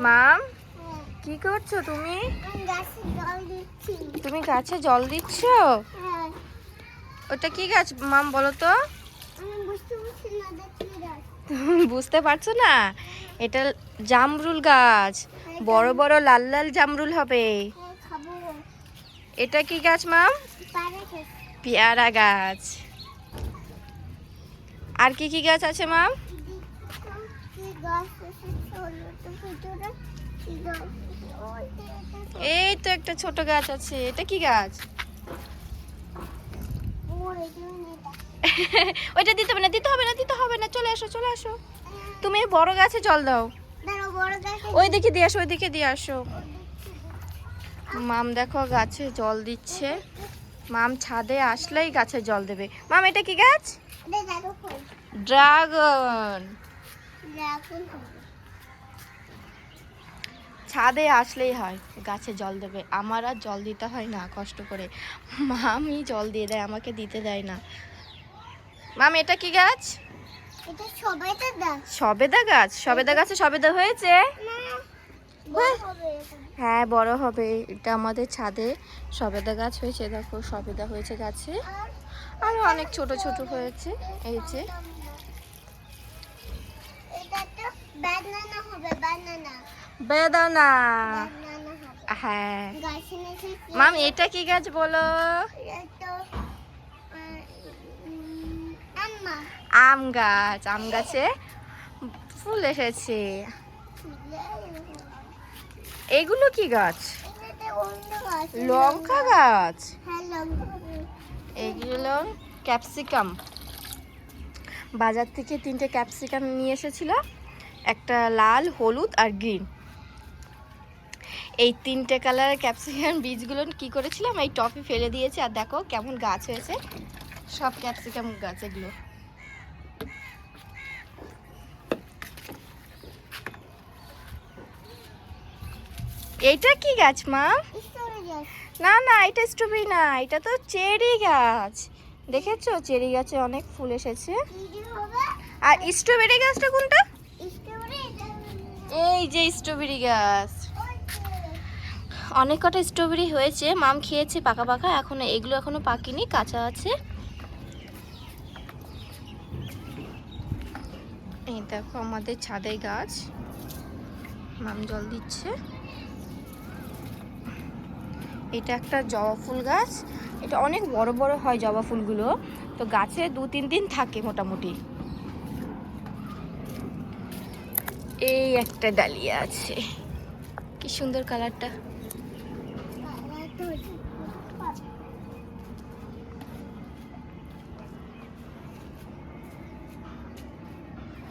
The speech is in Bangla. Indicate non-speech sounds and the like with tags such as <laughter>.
মাম হ্যাঁ, কি করছ তুমি? তুমি গাছে জল দিচ্ছ? হ্যাঁ। ওটা কি গাছ মাম বলো তো? বুঝতে পারছি না এটা জামরুল গাছ। বড় বড় লাল লাল জামরুল হবে। হ্যাঁ এটা কি গাছ মাম? পেয়ারা গাছ। আর কি কি গাছ আছে মাম? এই তো একটা ছোট গাছ আছে। এটা কি গাছ? <laughs> ওইটা দিতে হবে না দিতে হবে না দিতে হবে না। চলে আসো চলে আসো। তুমি বড় গাছে জল দাও। ওই দিকে দিয়ে আসো ওই দিকে দিয়ে আসো। মাম দেখো গাছে জল দিচ্ছে। মাম ছাদে আসলেই গাছে জল দেবে। মাম এটা কি গাছ? ড্রাগন। ছাদে আসলেই হয় গাছে জল দেবে। আমার আর জল দিতে হয় না কষ্ট করে। মামি জল দিয়ে দেয় আমাকে দিতে দেয় না। মাম এটা কি গাছ? সবেদা গাছ। সবেদা গাছে? সবেদা হয়েছে? না বড় হবে এখন। হ্যাঁ বড় হবে। এটা আমাদের ছাদে সবেদা গাছ হয়েছে। দেখো সবেদা হয়েছে গাছে। আর আরও অনেক ছোট ছোট হয়েছে। এই যে। হবে বেদানা হ্যাঁ। মাম এটা কি গাছ বলো? আম গাছ। আম গাছে ফুল এসেছে। এগুলো কি গাছ? গাছ লঙ্কা গাছ? হ্যাঁ এগুলো ক্যাপসিকাম। বাজার থেকে তিনটে ক্যাপসিকাম নিয়ে এসেছিল। একটা লাল, হলুদ আর গ্রিন। এই তিনটে কালারের ক্যাপসিকাম বীজগুলো কি করেছিলাম? এই টপে ফেলে দিয়েছি আর দেখো কেমন গাছ হয়েছে। সব ক্যাপসিকাম গাছ এগুলো। এইটা কি গাছ, মা? না না, এটা স্ট্রবেরি না, এটা তো চেরি গাছ। দেখেছ? চেরি গাছে অনেক ফুল এসেছে। আর স্ট্রবেরি গাছটা কোনটা? এই যে স্ট্রবেরি গাছ। অনেক কটা স্ট্রবেরি হয়েছে, মাম খেয়েছে পাকা পাকা, এখন এগুলো এখনও পাকিনি, কাঁচা আছে। এই দেখো আমাদের ছাদে গাছ। মাম জল দিচ্ছে। এটা একটা জবা ফুল গাছ। এটা অনেক বড় বড় হয় জবা ফুলগুলো। তো গাছে দু তিন দিন থাকে মোটামুটি। এই একটা ডালিয়া আছে। কি সুন্দর কালারটা।